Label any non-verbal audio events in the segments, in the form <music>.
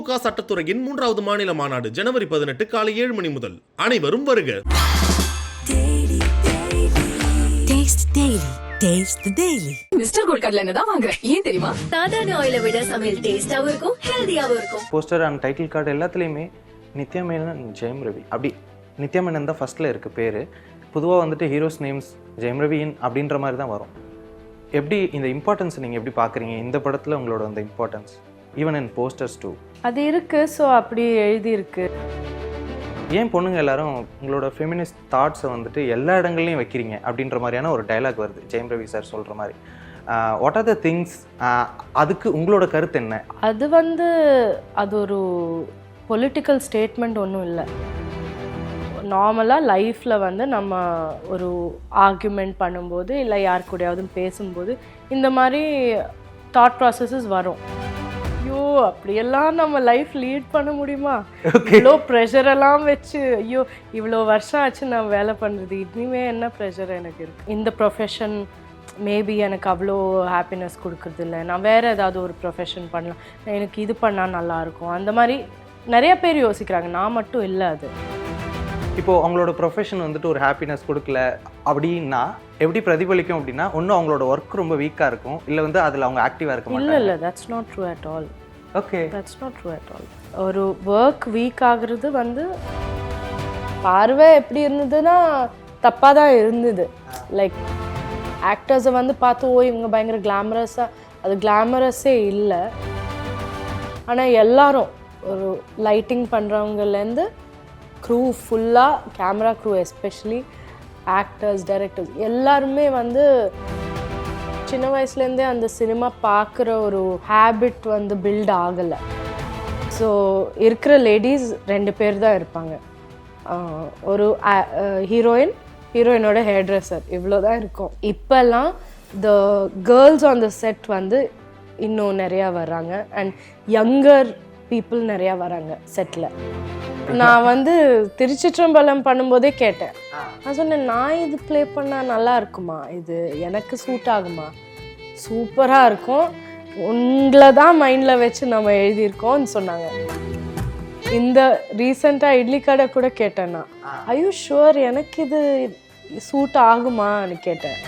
திமுக சட்டத்துறையின் மூன்றாவது மாநில மாநாடு ஜனவரி பதினெட்டு காலை ஏழு மணி முதல். அனைவரும் வருக. போஸ்டர் அண்ட் டைட்டில் கார்டு எல்லாத்துலேயுமே நித்யா மேனன் ஜெயம் ரவி அப்படி நித்யா மேனன் தான் ஃபஸ்ட்டில் இருக்குது பேர். பொதுவாக வந்துட்டு ஹீரோஸ் நேம்ஸ் ஜெயம் ரவியின் அப்படின்ற மாதிரி தான் வரும். எப்படி இந்த இம்பார்ட்டன்ஸ் நீங்கள் எப்படி பார்க்குறீங்க? இந்த படத்தில் உங்களோட அந்த importance even in posters too அது இருக்கு ஸோ அப்படி எழுதியிருக்கு. ஏன் பொண்ணுங்க எல்லாரும் உங்களோட ஃபெமினிஸ்ட் தாட்ஸை வந்துட்டு எல்லா இடங்கள்லையும் வைக்கிறீங்க? அப்படின்ற மாதிரியான ஒரு டைலாக் வருது. ஜெயம் ரவி சார் சொல்கிற மாதிரி. வாட் ஆர் த திங்ஸ் அதுக்கு உங்களோட கருத்து என்ன? அது வந்து அது ஒரு பொலிட்டிக்கல் ஸ்டேட்மெண்ட் ஒன்றும் இல்லை. நார்மலாக லைஃப்பில் வந்து நம்ம ஒரு ஆர்கியூமெண்ட் பண்ணும்போது இல்லை யார் கூடயாவது பேசும்போது இந்த மாதிரி தாட் ப்ராசஸஸ் வரும். அப்படியெல்லாம் நம்ம லைஃப் லீட் பண்ண முடியுமா? இவ்வளோ ப்ரெஷர் எல்லாம் வச்சு ஐயோ இவ்வளோ வருஷம் ஆச்சு நான் வேலை பண்ணுறது இனிமே என்ன ப்ரெஷர் எனக்கு இருக்கு? இந்த ப்ரொஃபஷன் மேபி எனக்கு அவ்வளோ ஹாப்பினஸ் கொடுக்குறது இல்லை. நான் வேறு ஏதாவது ஒரு ப்ரொஃபஷன் பண்ணலாம். எனக்கு இது பண்ணால் நல்லாயிருக்கும் அந்த மாதிரி நிறைய பேர் யோசிக்கிறாங்க. நான் மட்டும் இல்லை அது. இப்போது அவங்களோட ப்ரொஃபஷன் வந்துட்டு ஒரு ஹாப்பினஸ் கொடுக்கல அப்படின்னா எப்படி பிரதிபலிக்கும் அப்படின்னா ஒன்றும் அவங்களோட ஒர்க் ரொம்ப வீக்காக இருக்கும். இல்லை வந்து அதில் அவங்க ஆக்டிவாக இருக்க இல்லை இல்லை that's not true at all okay that's not true at all ஒரு ஒர்க் வீக் ஆகுறது வந்து பார்வை எப்படி இருந்ததுன்னா தப்பாக தான் இருந்தது லைக் ஆக்டர்ஸை வந்து பார்த்து ஓ இவங்க பயங்கர கிளாமரஸாக அது கிளாமரஸே இல்லை. ஆனால் எல்லாரும் ஒரு லைட்டிங் பண்ணுறவங்கலேருந்து க்ரூ ஃபுல்லாக camera crew especially actors directors எல்லாருமே வந்து சின்ன வயசுலேருந்தே அந்த சினிமா பார்க்குற ஒரு ஹேபிட் வந்து பில்ட் ஆகலை. ஸோ இருக்கிற லேடிஸ் ரெண்டு பேர் தான் இருப்பாங்க. ஒரு ஹீரோயின் ஹீரோயினோட ஹேர் ட்ரெஸ்ஸர் இவ்வளோ தான் இருக்கும். இப்போல்லாம் the girls on the set வந்து இன்னும் நிறையா வர்றாங்க. அண்ட் யங்கர் பீப்புள் நிறையா வராங்க செட்டில் நான் வந்து திருச்சிற்றம்பலம் பண்ணும்போதே கேட்டேன். நான் சொன்னேன் நான் இது ப்ளே பண்ணால் நல்லா இருக்குமா? இது எனக்கு சூட் ஆகுமா? சூப்பராக இருக்கும். உங்களை தான் மைண்டில் வச்சு நம்ம எழுதியிருக்கோம்னு சொன்னாங்க. இந்த ரீசெண்டாக இட்லி கடை கூட கேட்டேன் நான். ஐயோ ஷுவர் எனக்கு இது சூட் ஆகுமான்னு கேட்டேன்.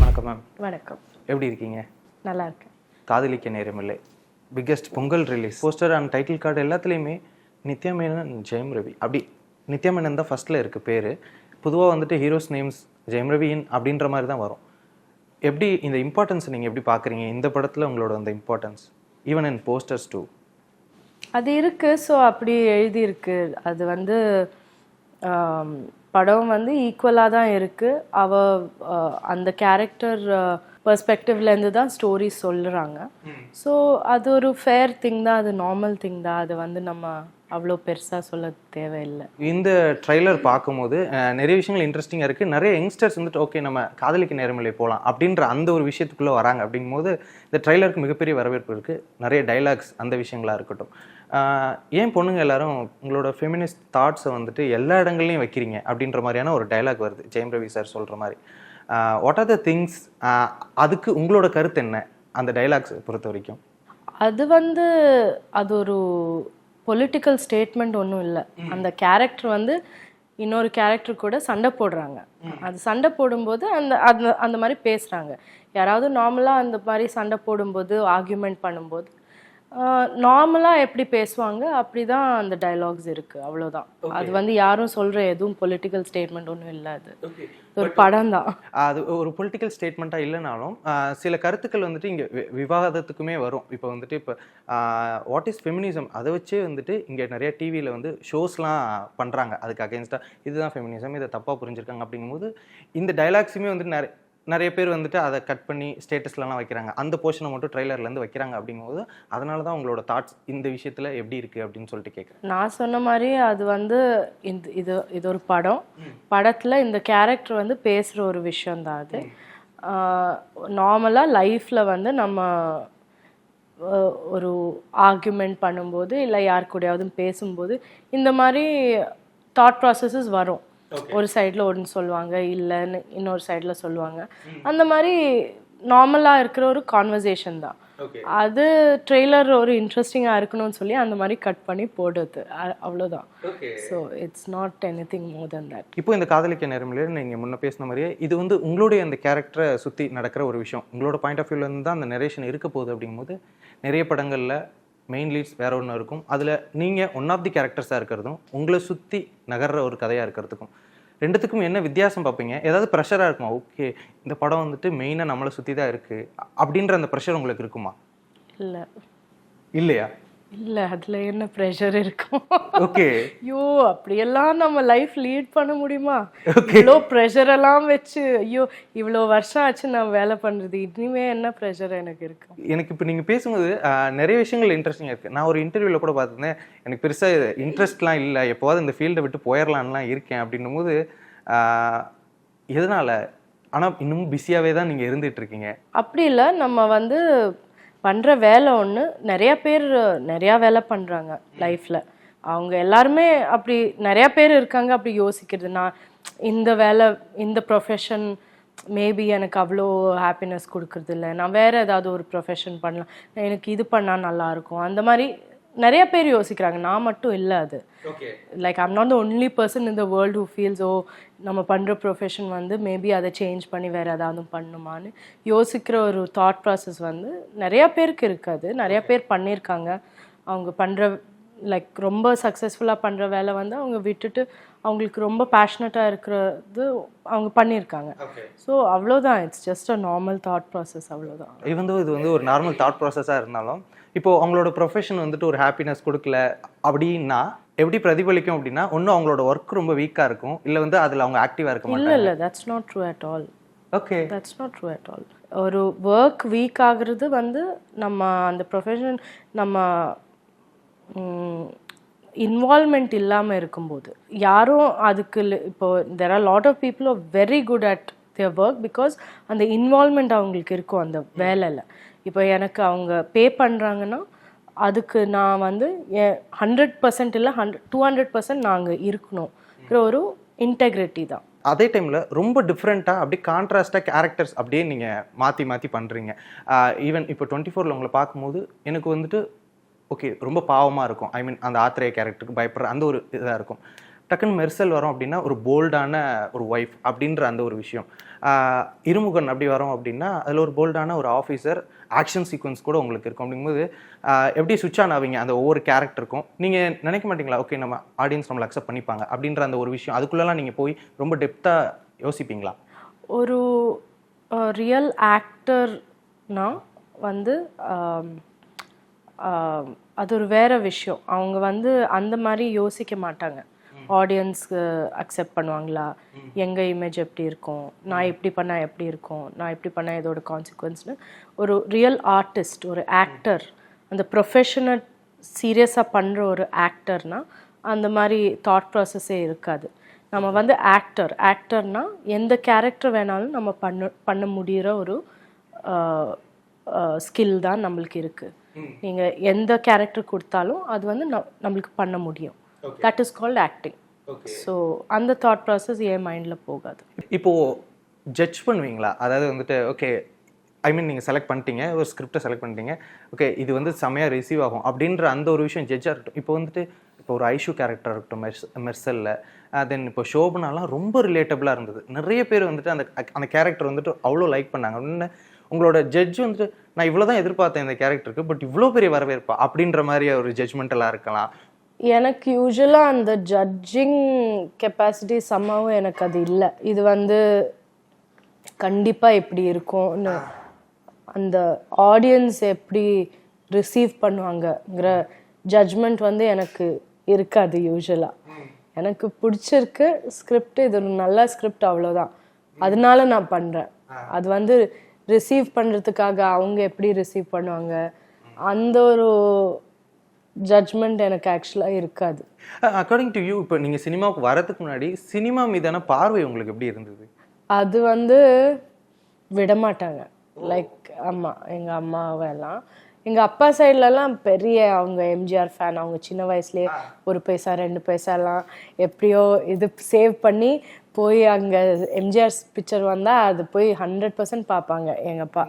வணக்கம் மேம் வணக்கம். எப்படி இருக்கீங்க? நல்லா இருக்கேன் Kadhalikka Neramillai. Biggest Pongal release poster and title card எல்லாத்துலேயுமே நித்யா மேனன் ஜெயம் ரவி. அப்படி நித்யா மேனன் தான் ஃபஸ்ட்டில் இருக்குது பேர். பொதுவாக வந்துட்டு ஹீரோஸ் நேம்ஸ் ஜெயம் ரவியின் அப்படின்ற மாதிரி தான் வரும். எப்படி இந்த இம்பார்ட்டன்ஸ் நீங்கள் எப்படி பார்க்குறீங்க இந்த படத்தில் உங்களோட அந்த importance even in posters too அது இருக்கு. ஸோ அப்படி எழுதியிருக்கு. அது வந்து படம் வந்து ஈக்குவலாக தான் இருக்கு. அவ அந்த கேரக்டர் பெர்ஸ்பெக்டிவ்லேருந்து தான் ஸ்டோரி சொல்லுறாங்க ஸோ அது ஒரு ஃபேர் திங் தான் அது நார்மல் திங் தான். அது வந்து நம்ம அவ்வளோ பெருசாக சொல்ல தேவையில்லை. இந்த ட்ரைலர் பார்க்கும்போது நிறைய விஷயங்கள் இன்ட்ரெஸ்டிங்காக இருக்குது நிறைய யங்ஸ்டர்ஸ் வந்துட்டு ஓகே நம்ம காதலிக்க நேரமில்லை போகலாம் அப்படின்ற அந்த ஒரு விஷயத்துக்குள்ளே வராங்க. அப்படிங்கும்போது இந்த ட்ரைலருக்கு மிகப்பெரிய வரவேற்பு இருக்குது நிறைய டைலாக்ஸ் அந்த விஷயங்களா இருக்கட்டும். ஏன் பொண்ணுங்க எல்லாரும் உங்களோட ஃபெமினிஸ்ட் தாட்ஸை வந்துட்டு எல்லா இடங்கள்லையும் வைக்கிறீங்க? அப்படின்ற மாதிரியான ஒரு டைலாக் வருது. ஜெயம் ரவி சார் சொல்கிற மாதிரி. வாட் ஆர் த திங்ஸ் அதுக்கு உங்களோட கருத்து என்ன? அந்த டைலாக்ஸ் பொறுத்த வரைக்கும். அது வந்து அது ஒரு பொலிட்டிக்கல் ஸ்டேட்மெண்ட் ஒன்றும் இல்லை. அந்த கேரக்டர் வந்து இன்னொரு கேரக்டர் கூட சண்டை போடுறாங்க. அது சண்டை போடும்போது அந்த அந்த அந்த மாதிரி பேசுகிறாங்க யாராவது நார்மலாக அந்த மாதிரி சண்டை போடும்போது ஆர்கியூமெண்ட் பண்ணும்போது நார்மலாக எப்படி பேசுவாங்க அப்படி தான் அந்த டைலாக்ஸ் இருக்குது அவ்வளோதான் அது வந்து யாரும் சொல்கிற எதுவும் பொலிட்டிக்கல் ஸ்டேட்மெண்ட் ஒன்றும் இல்லை அது. ஒரு படம் தான் அது ஒரு பொலிட்டிக்கல் ஸ்டேட்மெண்ட்டாக இல்லைனாலும் சில கருத்துக்கள் வந்துட்டு இங்கே விவாதத்துக்குமே வரும். இப்போ வந்துட்டு இப்போ வாட் இஸ் ஃபெமினிசம் அதை வச்சே வந்துட்டு இங்கே நிறைய டிவியில் வந்து ஷோஸ்லாம் பண்ணுறாங்க அதுக்கு அகேன்ஸ்டாக இதுதான் ஃபெமினிசம் இதை தப்பாக புரிஞ்சிருக்காங்க அப்படிங்கும்போது இந்த டைலாக்ஸுமே வந்துட்டு நிறைய நிறைய பேர் வந்துட்டு அதை கட் பண்ணி ஸ்டேட்டஸ்லலாம் வைக்கிறாங்க. அந்த போர்ஷனை மட்டும் ட்ரைலர்லேருந்து வைக்கிறாங்க அப்படிங்கும்போது அதனால தான் உங்களோட தாட்ஸ் இந்த விஷயத்தில் எப்படி இருக்குது அப்படின்னு சொல்லிட்டு கேட்குறேன் நான் சொன்ன மாதிரி அது வந்து இந்த இது இது ஒரு படம். படத்தில் இந்த கேரக்டர் வந்து பேசுகிற ஒரு விஷயந்தான் அது. நார்மலாக லைஃப்பில் வந்து நம்ம ஒரு ஆர்கியூமெண்ட் பண்ணும்போது இல்லை யார் கூடயாவது பேசும்போது இந்த மாதிரி தாட் ப்ராசஸஸ் வரும். ஒரு சைடில் ஒன்று சொல்லுவாங்க இல்லைன்னு இன்னொரு சைடில் சொல்லுவாங்க. அந்த மாதிரி நார்மலாக இருக்கிற ஒரு கான்வர்சேஷன் தான். அது ட்ரெய்லர் ஒரு இன்ட்ரெஸ்டிங்காக இருக்கணும்னு சொல்லி அந்த மாதிரி கட் பண்ணி போடுது அ- அவ்வளவுதான். So it's not anything more than that இப்போ இந்த காதலிக்க நேரமில்ல நீங்கள் முன்ன பேசின மாதிரியே இது வந்து உங்களுடைய அந்த கேரக்டரை சுற்றி நடக்கிற ஒரு விஷயம். உங்களோட பாயிண்ட் ஆஃப் வியூலேருந்து தான் அந்த நரேஷன் இருக்க போகுது அப்படிங்கும்போது நிறைய படங்களில் மெயின் லீட்ஸ் வேற ஒன்று இருக்கும். அதில் நீங்கள் ஒன் ஆஃப் தி கேரக்டர்ஸாக இருக்கிறதும் உங்களை சுற்றி நகர்ற ஒரு கதையாக இருக்கிறதுக்கும் ரெண்டுத்துக்கும் என்ன வித்தியாசம் பார்ப்பீங்க? ஏதாவது ப்ரெஷராக இருக்குமா? ஓகே இந்த படம் வந்துட்டு மெயினாக நம்மளை சுற்றி தான் இருக்குது அப்படின்ற அந்த ப்ரெஷர் உங்களுக்கு இருக்குமா? இல்லை. இல்லையா? இல்லை அதில் என்ன ப்ரெஷர் இருக்கும்? ஓகே ஐயோ அப்படியெல்லாம் நம்ம லைஃப் லீட் பண்ண முடியுமா? இவ்வளோ ப்ரெஷர் எல்லாம் வச்சு ஐயோ இவ்வளோ வருஷம் ஆச்சு நான் வேலை பண்ணுறது இனிமே என்ன ப்ரெஷர் எனக்கு இருக்கும் எனக்கு இப்போ நீங்கள் பேசும்போது நிறைய விஷயங்கள் இன்ட்ரெஸ்டிங்காக இருக்குது நான் ஒரு இன்டர்வியூவில் கூட பார்த்துருந்தேன் எனக்கு பெருசாக இன்ட்ரெஸ்ட்லாம் இல்லை எப்போவாது இந்த ஃபீல்டை விட்டு போயிடலான்லாம் இருக்கேன் அப்படின்னும் போது எதனால? ஆனால் இன்னும் பிஸியாகவே தான் நீங்கள் இருந்துட்டு இருக்கீங்க. அப்படி இல்லை நம்ம வந்து பண்ணுற வேலை ஒன்று நிறையா பேர் நிறையா வேலை பண்ணுறாங்க லைஃப்பில் அவங்க எல்லாருமே அப்படி நிறையா பேர் இருக்காங்க அப்படி யோசிக்கிறது. நான் இந்த வேலை இந்த ப்ரொஃபஷன் மேபி எனக்கு அவ்வளோ ஹாப்பினஸ் கொடுக்குறது இல்லை. நான் வேறு ஏதாவது ஒரு ப்ரொஃபஷன் பண்ணலாம். எனக்கு இது பண்ணால் நல்லாயிருக்கும் அந்த மாதிரி நிறைய பேர் யோசிக்கிறாங்க. நான் மட்டும் இல்லை அது. Like I'm not the only person in the world who feels ஓ நம்ம பண்ணுற ப்ரொஃபஷன் வந்து மேபி அதை சேஞ்ச் பண்ணி வேறு ஏதாவது பண்ணுமான்னு. யோசிக்கிற ஒரு தாட் ப்ராசஸ் வந்து நிறையா பேருக்கு இருக்காது. நிறைய பேர் பண்ணியிருக்காங்க. அவங்க பண்ணுற லைக் ரொம்ப சக்ஸஸ்ஃபுல்லாக பண்ணுற வேலை வந்து அவங்க விட்டுட்டு அவங்களுக்கு ரொம்ப பேஷனட்டாக இருக்கிறது அவங்க பண்ணியிருக்காங்க. ஸோ அவ்வளோதான் it's just a normal thought process அவ்வளோதான் இவன் இது வந்து ஒரு நார்மல் தாட் ப்ராசஸாக இருந்தாலும் இப்போ அவங்களோட ப்ரொஃபஷன் வந்துட்டு ஒரு ஹாப்பினஸ் கொடுக்கல அப்படின்னா எப்படி பிரதிபலிக்கும் அப்படின்னா ஒன்றும் அவங்களோட ஒர்க் ரொம்ப வீக்காக இருக்கும். இல்லை வந்து அதில் அவங்க ஆக்டிவாக இருக்க இல்லை மாட்டாங்க. இல்லை that's not true at all okay that's not true at all ஒரு ஒர்க் வீக் ஆகுறது வந்து நம்ம அந்த ப்ரொஃபஷன் நம்ம இன்வால்மெண்ட் இல்லாமல் இருக்கும்போது. யாரும் அதுக்கு இப்போ there are lot of people are very good at their work because அந்த இன்வால்மெண்ட் அவங்களுக்கு இருக்கும் அந்த வேலையில். இப்போ எனக்கு அவங்க பே பண்ணுறாங்கன்னா அதுக்கு நான் வந்து ஹண்ட்ரட் பர்சன்ட் இல்லை ஹண்ட்ரட் டூ ஹண்ட்ரட் பர்சன்ட் நாங்கள் இருக்கணும். ஒரு இன்டெகிரிட்டி தான். அதே டைமில் ரொம்ப டிஃப்ரெண்ட்டாக அப்படியே கான்ட்ராஸ்டாக கேரக்டர்ஸ் அப்படியே நீங்கள் மாற்றி மாற்றி பண்ணுறீங்க ஈவன் இப்போ டுவெண்ட்டி ஃபோரில் உங்களை பார்க்கும்போது எனக்கு வந்துட்டு ஓகே ரொம்ப பாவமாக இருக்கும். ஐ மீன் அந்த ஆத்திரைய கேரக்டருக்கு பயப்படுற அந்த ஒரு இதாக இருக்கும். டக்குன்னு மெர்சல் வரும் அப்படின்னா ஒரு போல்டான ஒரு ஒய்ஃப் அப்படின்ற அந்த ஒரு விஷயம். இருமுகன் அப்படி வரோம் அப்படின்னா அதில் ஒரு போல்டான ஒரு ஆஃபீஸர் ஆக்ஷன் சீக்வன்ஸ் கூட உங்களுக்கு இருக்கும். அப்படிங்கும்போது எப்படி சுவிட்ச் ஆன் ஆவீங்க? அந்த ஒவ்வொரு கேரக்டருக்கும் நீங்கள் நினைக்க மாட்டீங்களா ஓகே நம்ம ஆடியன்ஸ் நம்மளை அக்செப்ட் பண்ணிப்பாங்க அப்படின்ற அந்த ஒரு விஷயம். அதுக்குள்ளெல்லாம் நீங்கள் போய் ரொம்ப டெப்த்தாக யோசிப்பீங்களா? ஒரு ரியல் ஆக்டர்னா வந்து அது ஒரு வேற விஷயம். அவங்க வந்து அந்த மாதிரி யோசிக்க மாட்டாங்க. ஆடியன்ஸ்க்கு அக்செப்ட் பண்ணுவாங்களா? எங்கள் இமேஜ் எப்படி இருக்கும்? நான் இப்படி பண்ணால் எப்படி இருக்கும்? நான் இப்படி பண்ணால் இதோட கான்சிக்வன்ஸ்னு ஒரு ரியல் ஆர்டிஸ்ட் ஒரு ஆக்டர் அந்த ப்ரொஃபஷனை சீரியஸாக பண்ணுற ஒரு ஆக்டர்னா அந்த மாதிரி தாட் ப்ராசஸே இருக்காது. நம்ம வந்து ஆக்டர் ஆக்டர்னா எந்த கேரக்டர் வேணாலும் நம்ம பண்ண பண்ண முடிகிற ஒரு ஸ்கில் தான் நம்மளுக்கு இருக்குது நீங்கள் எந்த கேரக்டர் கொடுத்தாலும் அது வந்து நம்மளுக்கு பண்ண முடியும். That is called acting so அந்த தாட் ப்ராசஸ் என் மைண்டில் போகாது. இப்போ ஜட்ஜ் பண்ணுவீங்களா? அதாவது வந்துட்டு ஓகே ஐ மீன் நீங்கள் செலக்ட் பண்ணிட்டீங்க ஒரு ஸ்கிரிப்டை செலக்ட் பண்ணிட்டீங்க ஓகே இது வந்து செமையாக ரிசீவ் ஆகும் அப்படின்ற அந்த ஒரு விஷயம் ஜட்ஜாக இருக்கட்டும். இப்போ வந்துட்டு இப்போ ஒரு ஐஷு கேரக்டர் இருக்கட்டும் மெர்ஸ் மெர்சலில் தென் இப்போ ஷோபனாலாம் ரொம்ப ரிலேட்டபிளாக இருந்தது. நிறைய பேர் வந்துட்டு அந்த அந்த கேரக்டர் வந்துட்டு அவ்வளோ லைக் பண்ணாங்க. அப்படின்னு உங்களோட ஜட்ஜ் வந்துட்டு நான் இவ்வளோ தான் எதிர்பார்த்தேன் இந்த கேரக்டருக்கு பட் இவ்வளோ பெரிய வரவேற்பா? அப்படின்ற மாதிரி ஒரு ஜட்ஜ்மெண்டெல்லாம் இருக்கலாம். எனக்கு யூஸ்வலாக அந்த ஜட்ஜிங் கெப்பாசிட்டி சம்மாவும் எனக்கு அது இல்லை. இது வந்து கண்டிப்பாக இப்படி இருக்கும்னு அந்த ஆடியன்ஸ் எப்படி ரிசீவ் பண்ணுவாங்கங்கிற ஜட்ஜ்மெண்ட் வந்து எனக்கு இருக்காது யூஸ்வலாக எனக்கு பிடிச்சிருக்கு ஸ்கிரிப்ட் இது ஒரு நல்ல ஸ்கிரிப்ட் அவ்வளோதான் அதனால நான் பண்ணுறேன் அது வந்து ரிசீவ் பண்ணுறதுக்காக அவங்க எப்படி ரிசீவ் பண்ணுவாங்க? அந்த ஒரு ஜட்ஜ்மெண்ட் எனக்கு ஆக்சுவலாக இருக்காது. அக்கார்டிங் டு யூ இப்போ நீங்கள் சினிமாவுக்கு வரதுக்கு முன்னாடி சினிமா மீதான பார்வை உங்களுக்கு எப்படி இருந்தது? அது வந்து விட மாட்டாங்க லைக் அம்மா எங்கள் அம்மாவெல்லாம். எங்கள் அப்பா சைட்லலாம் பெரிய அவங்க எம்ஜிஆர் ஃபேன் அவங்க சின்ன வயசுலேயே ஒரு பைசா ரெண்டு பைசாலாம் எப்படியோ இது சேவ் பண்ணி போய் அங்கே எம்ஜிஆர் பிக்சர் வந்தால் அது போய் ஹண்ட்ரட் பர்சன்ட் பார்ப்பாங்க எங்கள் அப்பா.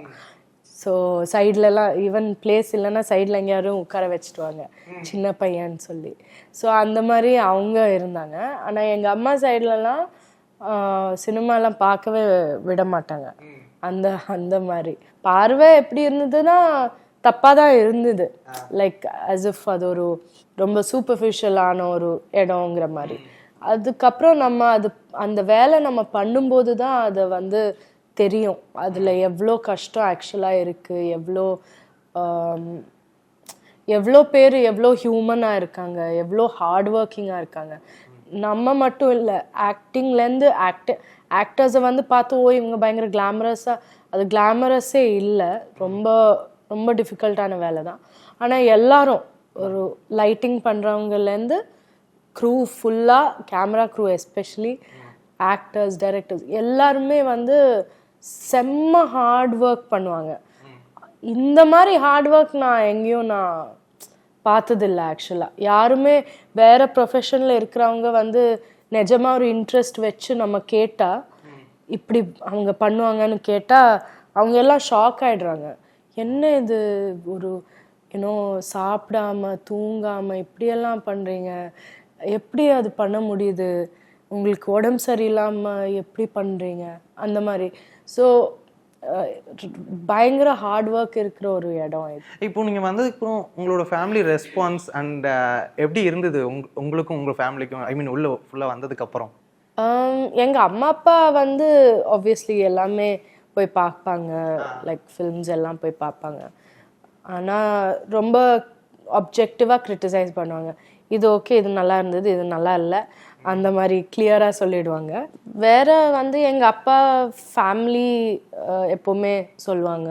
ஸோ சைட்லலாம் ஈவன் பிளேஸ் இல்லைன்னா சைடில் எங்கேயாரும் உட்கார வச்சுட்டுவாங்க சின்ன பையன்னு சொல்லி. ஸோ அந்த மாதிரி அவங்க இருந்தாங்க. ஆனால் எங்கள் அம்மா சைட்லலாம் சினிமாலாம் பார்க்கவே விட மாட்டாங்க. அந்த அந்த மாதிரி. பார்வை எப்படி இருந்ததுன்னா தப்பாக தான் இருந்தது. லைக் as if அது ஒரு ரொம்ப சூப்பர்ஃபிஷியலான ஒரு இடங்கிற மாதிரி. அதுக்கப்புறம் நம்ம அது அந்த வேலை நம்ம பண்ணும்போது தான் அதை வந்து தெரியும். அதில் எவ்வளோ கஷ்டம் ஆக்சுவலாக இருக்குது எவ்வளோ எவ்வளோ பேர் எவ்வளோ ஹியூமனாக இருக்காங்க எவ்வளோ ஹார்ட் ஒர்க்கிங்காக இருக்காங்க. நம்ம மட்டும் இல்லை ஆக்டிங்லேருந்து ஆக்ட ஆக்டர்ஸை வந்து பார்த்து ஓ இவங்க பயங்கர கிளாமரஸாக அது கிளாமரஸே இல்லை. ரொம்ப ரொம்ப டிஃபிகல்ட்டான வேலை தான். ஆனால் எல்லாரும் ஒரு லைட்டிங் பண்ணுறவங்கலேருந்து க்ரூ ஃபுல்லாக camera crew especially actors directors எல்லாருமே வந்து செம்ம ஹார்ட் ஒர்க் பண்ணுவாங்க. இந்த மாதிரி ஹார்ட் ஒர்க் நான் எங்கேயும் நான் பார்த்ததில்ல ஆக்சுவலாக யாருமே வேற ப்ரொஃபஷனில் இருக்கிறவங்க வந்து நிஜமா ஒரு இன்ட்ரெஸ்ட் வச்சு நம்ம கேட்டால் இப்படி அவங்க பண்ணுவாங்கன்னு கேட்டால் அவங்க எல்லாம் ஷாக் ஆயிடுறாங்க. என்ன இது ஒரு ஏன்னோ சாப்பிடாம தூங்காம இப்படியெல்லாம் பண்ணுறீங்க எப்படி அது பண்ண முடியுது? உங்களுக்கு உடம்பு சரியில்லாமல் எப்படி பண்ணுறீங்க அந்த மாதிரி. ஸோ பயங்கர ஹார்ட் ஒர்க் இருக்கிற ஒரு இடம் இப்போ நீங்கள் வந்ததுக்கப்புறம் உங்களோட ஃபேமிலி ரெஸ்பான்ஸ் அண்ட் எப்படி இருந்தது? உங் உங்களுக்கும் உங்கள் ஃபேமிலிக்கும் ஐ மீன் உள்ள ஃபுல்லாக வந்ததுக்கப்புறம்? எங்கள் அம்மா அப்பா வந்து ஆப்வியஸ்லி எல்லாமே போய் பார்ப்பாங்க. லைக் ஃபில்ம்ஸ் எல்லாம் போய் பார்ப்பாங்க. ஆனால் ரொம்ப அப்ஜெக்டிவாக க்ரிட்டிசைஸ் பண்ணுவாங்க. இது ஓகே இது நல்லா இருந்தது இது நல்லா இல்லை. அந்த மாதிரி கிளியராக சொல்லிடுவாங்க. வேற வந்து எங்கள் அப்பா ஃபேமிலி எப்போவுமே சொல்லுவாங்க.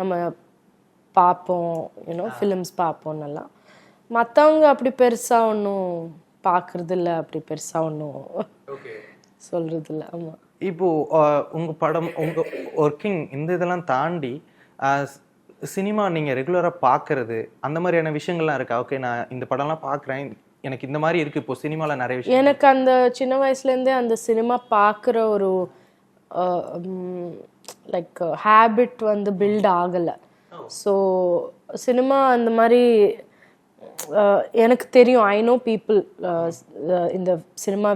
நம்ம பார்ப்போம் யூனோ ஃபிலிம்ஸ் பார்ப்போம் நல்லா மற்றவங்க அப்படி பெருசாக ஒன்றும் பார்க்குறது இல்லை அப்படி பெருசாக ஒன்றும் சொல்கிறது இல்லை ஆமாம் இப்போ உங்கள் படம் உங்கள் ஒர்க்கிங் இந்த இதெல்லாம் தாண்டி சினிமா நீங்கள் ரெகுலராக பார்க்கறது அந்த மாதிரியான விஷயங்கள்லாம் இருக்கா? ஓகே நான் இந்த படம்லாம் பார்க்குறேன் எனக்கு இந்த மாதிரி இருக்குது இப்போ சினிமாவில் நிறைய விஷயம் எனக்கு அந்த சின்ன வயசுலேருந்தே அந்த சினிமா பார்க்குற ஒரு லைக் ஹேபிட் வந்து பில்ட் ஆகலை. ஸோ சினிமா அந்த மாதிரி எனக்கு தெரியும். ஐ நோ பீப்புள் இந்த சினிமா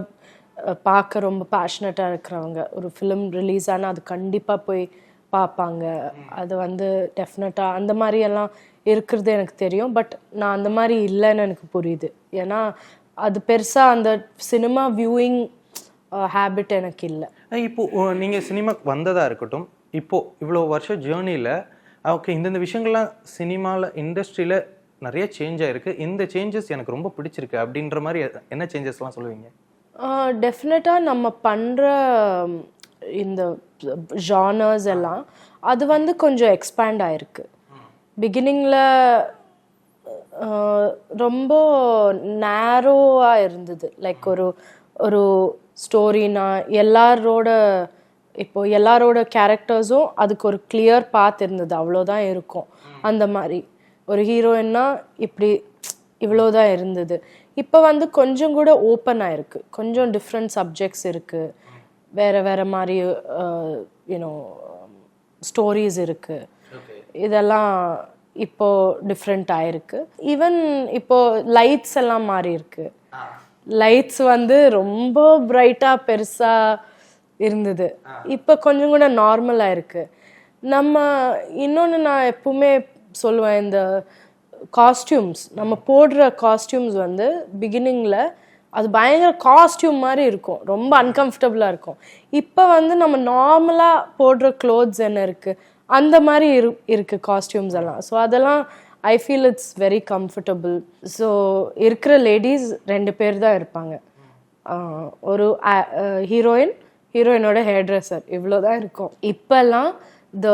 பார்க்க ரொம்ப பேஷனட்டாக இருக்கிறவங்க. ஒரு ஃபிலிம் ரிலீஸ் ஆனால் அது கண்டிப்பாக போய் பார்ப்பாங்க. அது வந்து டெஃபினட்டாக அந்த மாதிரி எல்லாம் இருக்கிறது எனக்கு தெரியும். பட் நான் அந்த மாதிரி இல்லைன்னு எனக்கு புரியுது. ஏன்னா அது பெருசாக அந்த சினிமா வியூயிங் ஹேபிட் எனக்கு இல்லை. இப்போ உ- நீங்க சினிமாக்கு வந்ததா இருக்கட்டும் இப்போ இவ்வளோ வருஷம் ஜேர்னியில் ஓகே இந்தந்த விஷயங்கள்லாம் சினிமாவில் இண்டஸ்ட்ரியில் நிறைய சேஞ்ச் ஆயிருக்கு. இந்த சேஞ்சஸ் எனக்கு ரொம்ப பிடிச்சிருக்கு. அப்படின்ற மாதிரி என்ன சேஞ்சஸ்லாம் சொல்லுவீங்க? டெஃபினட்டாக நம்ம பண்ணுற இந்த ஜானர்ஸ் எல்லாம் அது வந்து கொஞ்சம் எக்ஸ்பேண்ட் ஆயிருக்கு. பிகினிங்கில் ரொம்ப நேரோவாக இருந்தது. லைக் ஒரு ஒரு ஸ்டோரினா எல்லாரோட இப்போ எல்லாரோட கேரக்டர்ஸும் அதுக்கு ஒரு கிளியர் பாத் இருந்தது. அவ்வளோதான் இருக்கும். அந்த மாதிரி. ஒரு ஹீரோயின்னா இப்படி இவ்வளோதான் இருந்தது. இப்போ வந்து கொஞ்சம் கூட ஓப்பன் ஆயிருக்கு. கொஞ்சம் டிஃப்ரெண்ட் சப்ஜெக்ட்ஸ் இருக்குது வேற வேற மாதிரி யூனோ ஸ்டோரிஸ் இருக்கு. இதெல்லாம் இப்போ டிஃப்ரெண்ட் ஆயிருக்கு. ஈவன் இப்போ லைட்ஸ் எல்லாம் மாறி இருக்கு. லைட்ஸ் வந்து ரொம்ப பிரைட்டா பெருசா இருந்தது. இப்போ கொஞ்சம் கூட நார்மலாக இருக்கு. நம்ம இன்னொன்று நான் எப்பவுமே சொல்லுவேன் இந்த காஸ்டியூம்ஸ் நம்ம போடுற காஸ்டியூம்ஸ் வந்து பிகினிங்கில் அது பயங்கர காஸ்டியூம் மாதிரி இருக்கும். ரொம்ப அன்கம்ஃபர்டபுளாக இருக்கும். இப்போ வந்து நம்ம நார்மலாக போடுற க்ளோத்ஸ் என்ன இருக்குது அந்த மாதிரி இரு இருக்குது காஸ்டியூம்ஸ் எல்லாம். ஸோ அதெல்லாம் I feel it's very comfortable so இருக்கிற லேடிஸ் ரெண்டு பேர் தான் இருப்பாங்க. ஒரு ஹீரோயின் ஹீரோயினோட ஹேர் ட்ரெஸ்ஸர் இவ்வளோ தான் இருக்கும். இப்போல்லாம் the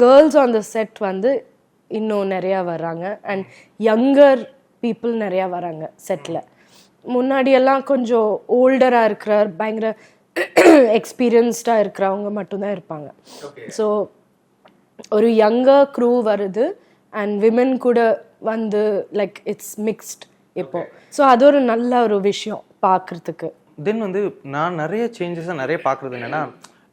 girls on the set வந்து இன்னும் நிறையா வர்றாங்க. அண்ட் யங்கர் பீப்புள் நிறையா வராங்க செட்டில் முன்னாடியெல்லாம் கொஞ்சம் ஓல்டராக இருக்கிற பயங்கர எக்ஸ்பீரியன்ஸ்டாக இருக்கிறவங்க மட்டும்தான் இருப்பாங்க. ஸோ ஒரு யங்கர் க்ரூ வருது அண்ட் விமன் கூட வந்து லைக் இட்ஸ் மிக்ஸ்ட் இப்போ. ஸோ அது ஒரு நல்ல ஒரு விஷயம் பார்க்குறதுக்கு தென் வந்து நான் நிறைய சேஞ்சஸாக நிறைய பார்க்குறது என்னன்னா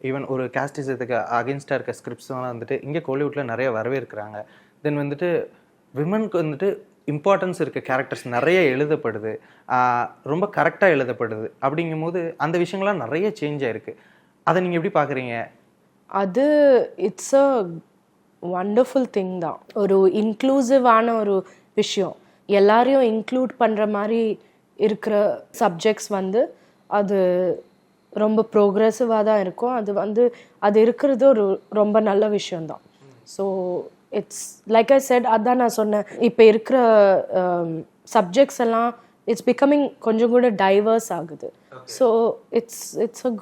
ஈவன் ஒரு கேஸ்டிசத்துக்கு அகேன்ஸ்டாக இருக்க ஸ்கிரிப்ட்ஸ்லாம் வந்துட்டு இங்கே கோலிவுட்டில் நிறைய வரவேற்கிறாங்க. தென் வந்துட்டு விமனுக்கு வந்துட்டு இம்பார்ட்டன்ஸ் இருக்க கேரக்டர்ஸ் நிறைய எழுதப்படுது. ரொம்ப கரெக்டாக எழுதப்படுது. அப்படிங்கும்போது அந்த விஷயங்கள்லாம் நிறைய சேஞ்ச் ஆயிருக்கு. அதை நீங்கள் எப்படி பார்க்குறீங்க? அது இட்ஸ் அ வண்டர்ஃபுல் திங் தான். ஒரு இன்க்ளூசிவான ஒரு விஷயம். எல்லாரையும் இன்க்ளூட் பண்ணுற மாதிரி இருக்கிற சப்ஜெக்ட்ஸ் வந்து அது ரொம்ப ப்ரோக்ரெசிவாக தான் இருக்கும். அது வந்து அது இருக்கிறது ஒரு ரொம்ப நல்ல விஷயம்தான் so it's like I said அதான் நான் சொன்னேன். இப்போ இருக்கிற சப்ஜெக்ட்ஸ் எல்லாம் இட்ஸ் பிகமிங் கொஞ்சம் கூட டைவர்ஸ் ஆகுது. So it's it's a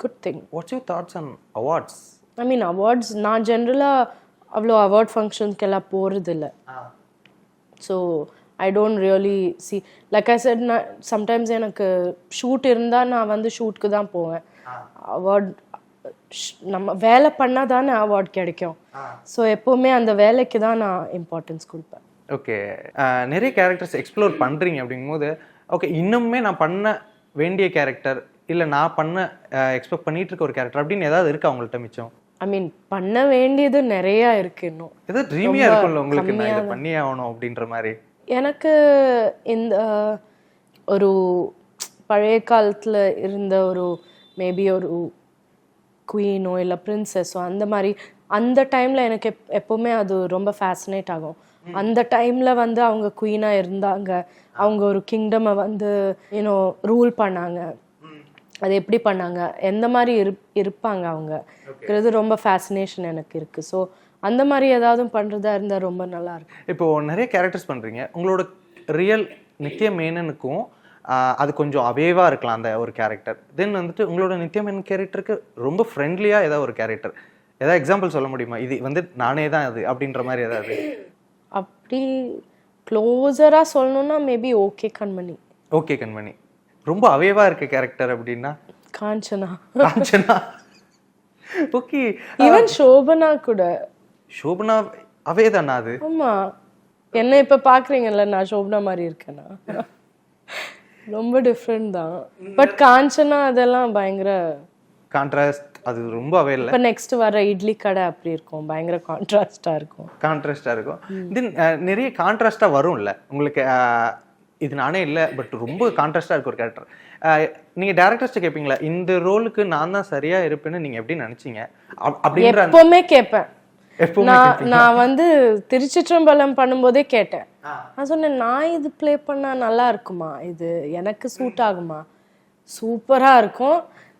good thing what's you thoughts on awards I mean awards நான் ஜென்ரலாக அவ்வளோ அவார்ட் ஃபங்க்ஷன்ஸ்க்கெல்லாம் போகிறதில்ல so I don't really see like I said நான் சம்டைம்ஸ் எனக்கு ஷூட் இருந்தால் நான் வந்து ஷூட்க்கு தான் போவேன். அவார்ட் நம்ம வேலை பண்ணால் தானே அவார்ட் கிடைக்கும் ஸோ எப்போவுமே அந்த வேலைக்கு தான் நான் இம்பார்ட்டன்ஸ் கொடுப்பேன். ஓகே நிறைய கேரக்டர்ஸ் எக்ஸ்ப்ளோர் பண்ணுறீங்க அப்படிங்கும்போது ஓகே இன்னுமே நான் பண்ண வேண்டிய கேரக்டர் இல்லை நான் பண்ண எக்ஸ்பெக்ட் பண்ணிட்டு இருக்க ஒரு கேரக்டர் அப்படின்னு ஏதாவது இருக்கா உங்கள்கிட்ட மிச்சம்? ஐ மீன் பண்ண வேண்டியது நிறையா இருக்கு இன்னும். ஏதோ ட்ரீமியாக ரொம்ப இருக்கும்ல உங்களுக்கு நான் இதை பண்ணியே ஆகணும் அப்படின்ற மாதிரி. எனக்கு இந்த ஒரு பழைய காலத்தில் இருந்த ஒரு மேபி ஒரு குவீனோ இல்லை பிரின்சஸோ அந்த மாதிரி அந்த டைமில் எனக்கு எப் எப்போவுமே அது ரொம்ப ஃபேசினேட் ஆகும். அந்த டைமில் வந்து அவங்க குவீனாக இருந்தாங்க. அவங்க ஒரு கிங்டமை வந்து யூனோ ரூல் பண்ணாங்க. அது எப்படி பண்ணாங்க? எந்த மாதிரி இரு இருப்பாங்க அவங்கங்கிறது ரொம்ப ஃபேசினேஷன் எனக்கு இருக்குது ஸோ அந்த மாதிரி ஏதாவது பண்ணுறதா இருந்தால் ரொம்ப நல்லா இருக்கும். இப்போ நிறைய கேரக்டர்ஸ் பண்ணுறீங்க உங்களோட ரியல் நித்ய மேனனுக்கும் அது கொஞ்சம் அவேவாக இருக்கலாம் அந்த ஒரு கேரக்டர் தென் வந்துட்டு உங்களோட நித்ய மேனன் கேரக்டருக்கு ரொம்ப ஃப்ரெண்ட்லியாக ஏதாவது ஒரு கேரக்டர் ஏதாவது எக்ஸாம்பிள் சொல்ல முடியுமா? இது வந்து நானே தான் அது அப்படின்ற மாதிரி ஏதாவது. அப்படி க்ளோஸராக சொல்லணும்னா மேபி ஓகே கண்மணி. ஓகே கண்மணி. ரொம்ப அவேவாக இருக்க கேரக்டர் அப்படின்னா? காஞ்சனா. காஞ்சனா. ஓகே ஈவன் சோபனா கூட. சோபனா அவே தானா அது? ஆமா. என்ன இப்ப பாக்குறீங்கல்ல நான் சோபனா மாதிரி இருக்கேனா? ரொம்ப டிஃப்ரெண்ட் தான். பட் காஞ்சனா அதெல்லாம் பயங்கர கான்ட்ராஸ்ட் அது ரொம்ப அவே இல்லை இப்ப நெக்ஸ்ட் வர இட்லி கடை அப்படி இருக்கும். பயங்கர கான்ட்ராஸ்டா இருக்கும். கான்ட்ராஸ்டாக இருக்கும். தென் நிறைய கான்ட்ராஸ்டாக வரும்ல. உங்களுக்கு இது நானே இல்லை பட் ரொம்ப கான்ட்ராஸ்டாக இருக்க ஒரு கேரக்டர் நீங்கள் டேரக்டர்ஸ்ட்டு கேட்பீங்களா இந்த ரோலுக்கு நான் தான் சரியாக இருப்பேன்னு நீங்கள் எப்படி நினச்சிங்க? அப்படின்ற எப்பவுமே கேட்பேன் நான் நான் வந்து திருச்சிற்றம்பலம் பண்ணும்போதே கேட்டேன். நான் சொன்னேன் நான் இது ப்ளே பண்ணா நல்லா இருக்குமா? இது எனக்கு சூட் ஆகுமா? சூப்பரா இருக்கும்.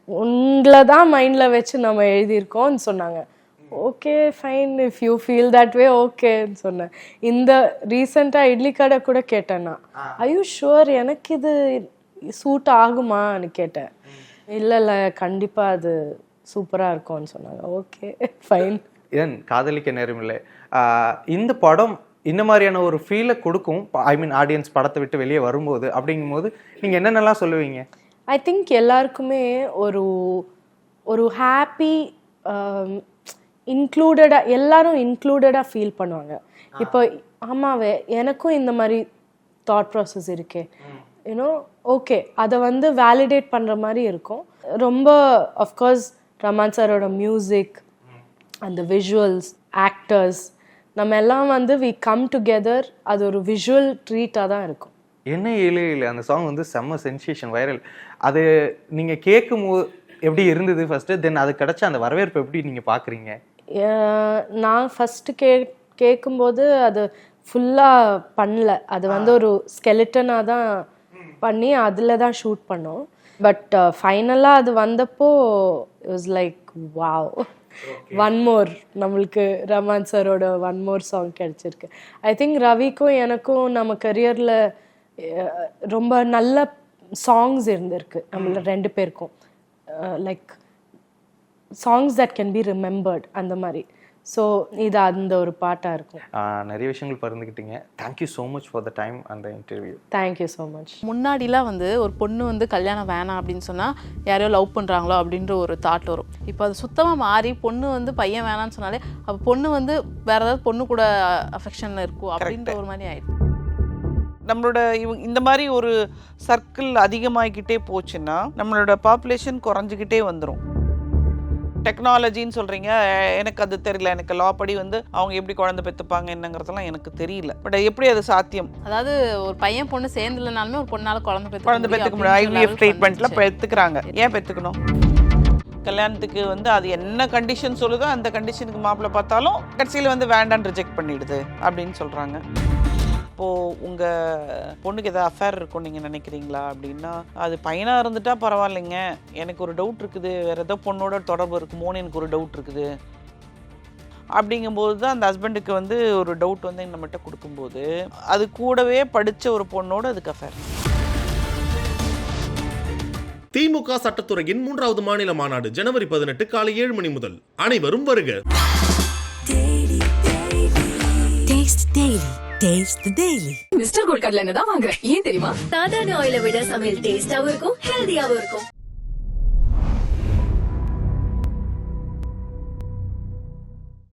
உங்களை தான் மைண்ட்ல வச்சு நம்ம எழுதியிருக்கோம்னு சொன்னாங்க. Okay fine if you feel that way ஓகேன்னு சொன்னேன். இந்த ரீசெண்டாக இட்லி கடை கூட கேட்டேன் நான் ஐயோ ஷுவர் எனக்கு இது சூட் ஆகுமான்னு கேட்டேன். இல்லை இல்லை கண்டிப்பாக அது சூப்பராக இருக்கும்னு சொன்னாங்க. ஓகே ஃபைன் <laughs> ஏன் காதலிக்க நேரமில்லை இந்த படம் இந்த மாதிரியான ஒரு ஃபீலை கொடுக்கும். ஐ மீன் ஆடியன்ஸ் படத்தை விட்டு வெளியே வரும்போது அப்படிங்கும்போது நீங்கள் என்னென்னலாம் சொல்லுவீங்க? ஐ திங்க் எல்லாருக்குமே ஒரு ஒரு ஹாப்பி இன்க்ளூடடாக எல்லாரும் இன்க்ளூடடாக ஃபீல் பண்ணுவாங்க. இப்போ ஆமாவே எனக்கும் இந்த மாதிரி தாட் ப்ராசஸ் இருக்கே. யூனோ ஓகே அதை வந்து வேலிடேட் பண்ணுற மாதிரி இருக்கும். ரொம்ப அஃப்கோர்ஸ் ரமான் சாரோட மியூசிக் அந்த விஷுவல்ஸ் ஆக்டர்ஸ் நம்ம எல்லாம் வந்து வி கம் டுகெதர் அது ஒரு விஷுவல் ட்ரீட்டாக தான் இருக்கும். என்ன ஏழு இல்லை அந்த சாங் வந்து செம்ம சென்சேஷன் வைரல் அது நீங்கள் கேட்கும் போது எப்படி இருந்தது ஃபர்ஸ்ட்டு தென் அது கிடைச்ச அந்த வரவேற்பு எப்படி நீங்கள் பார்க்குறீங்க நான் ஃபஸ்ட்டு கே கேட்கும்போது அது ஃபுல்லாக பண்ணல. அது வந்து ஒரு ஸ்கெலிட்டனாக தான் பண்ணி அதில் தான் ஷூட் பண்ணோம். பட் ஃபைனலாக அது வந்தப்போ was like wow one more நம்மளுக்கு ரமான் சாரோட ஒன் மோர் சாங் கிடைச்சிருக்கு. ஐ திங்க் ரவிக்கும் எனக்கும் நம்ம கரியரில் ரொம்ப நல்ல சாங்ஸ் இருந்திருக்கு. நம்மள ரெண்டு பேருக்கும். Like songs that can be remembered அந்த மாதிரி. ஸோ இது அந்த ஒரு பாட்டாக இருக்கும். நிறைய விஷயங்கள் பகிர்ந்துக்கிட்டீங்க thank you so much for the time அந்த interview thank you so much முன்னாடிலாம் வந்து ஒரு பொண்ணு வந்து கல்யாணம் வேணாம் அப்படின்னு சொன்னால் யாரையோ லவ் பண்ணுறாங்களோ அப்படின்ற ஒரு தாட் வரும். இப்போ அது சுத்தமாக மாறி பொண்ணு வந்து பையன் வேணாம்னு சொன்னாலே அப்போ பொண்ணு வந்து வேற ஏதாவது பொண்ணு கூட அஃபெக்ஷன் இருக்கும் அப்படின்ற ஒரு மாதிரி ஆயிடுச்சு நம்மளோட இவங்க இந்த மாதிரி ஒரு சர்க்கிள் அதிகமாகிக்கிட்டே போச்சுன்னா நம்மளோட பாப்புலேஷன் குறைஞ்சிக்கிட்டே வந்துடும் டெக்னாலஜின்னு சொல்கிறீங்க எனக்கு அது தெரியல. எனக்கு லா படி வந்து அவங்க எப்படி குழந்தை பெற்றுப்பாங்க என்னங்கிறதெல்லாம் எனக்கு தெரியல. பட் எப்படி அது சாத்தியம்? அதாவது ஒரு பையன் பொண்ணு சேர்ந்துலனாலுமே ஒரு பொண்ணால குழந்தை குழந்தை பெற்றுக்க முடியும் ஐவிஎஃப் ட்ரீட்மெண்ட்டில் பெற்றுக்கிறாங்க ஏன் பெற்றுக்கணும் கல்யாணத்துக்கு வந்து அது என்ன கண்டிஷன் சொல்லுதோ அந்த கண்டிஷனுக்கு மாப்பிள்ளை பார்த்தாலும் கடைசியில் வந்து வேண்டான்னு ரிஜெக்ட் பண்ணிடுது அப்படின்னு சொல்கிறாங்க இப்போது உங்கள் பொண்ணுக்கு ஏதாவது அஃபேர் இருக்கும் நீங்கள் நினைக்கிறீங்களா அப்படின்னா அது பையனாக இருந்துட்டா பரவாயில்லைங்க. எனக்கு ஒரு டவுட் இருக்குது. வேறு ஏதோ பொண்ணோட தொடர்பு இருக்குமோன்னு எனக்கு ஒரு டவுட் இருக்குது. அப்படிங்கும்போது தான் அந்த ஹஸ்பண்டுக்கு வந்து ஒரு டவுட் வந்து நம்மகிட்ட கொடுக்கும்போது அது கூடவே படித்த ஒரு பொண்ணோட அதுக்கு அஃபேர் திமுக சட்டத்துறையின் மூன்றாவது மாநில மாநாடு ஜனவரி பதினெட்டு காலை ஏழு மணி முதல். அனைவரும் வருக. Taste the Daily. Taste the Daily. Mister Gold கடலை தான் வாங்குறேன் ஏன் தெரியுமா சாதாரண ஆயிலை விட சமையல் டேஸ்டாவும் இருக்கும் ஹெல்தியாவும் இருக்கும்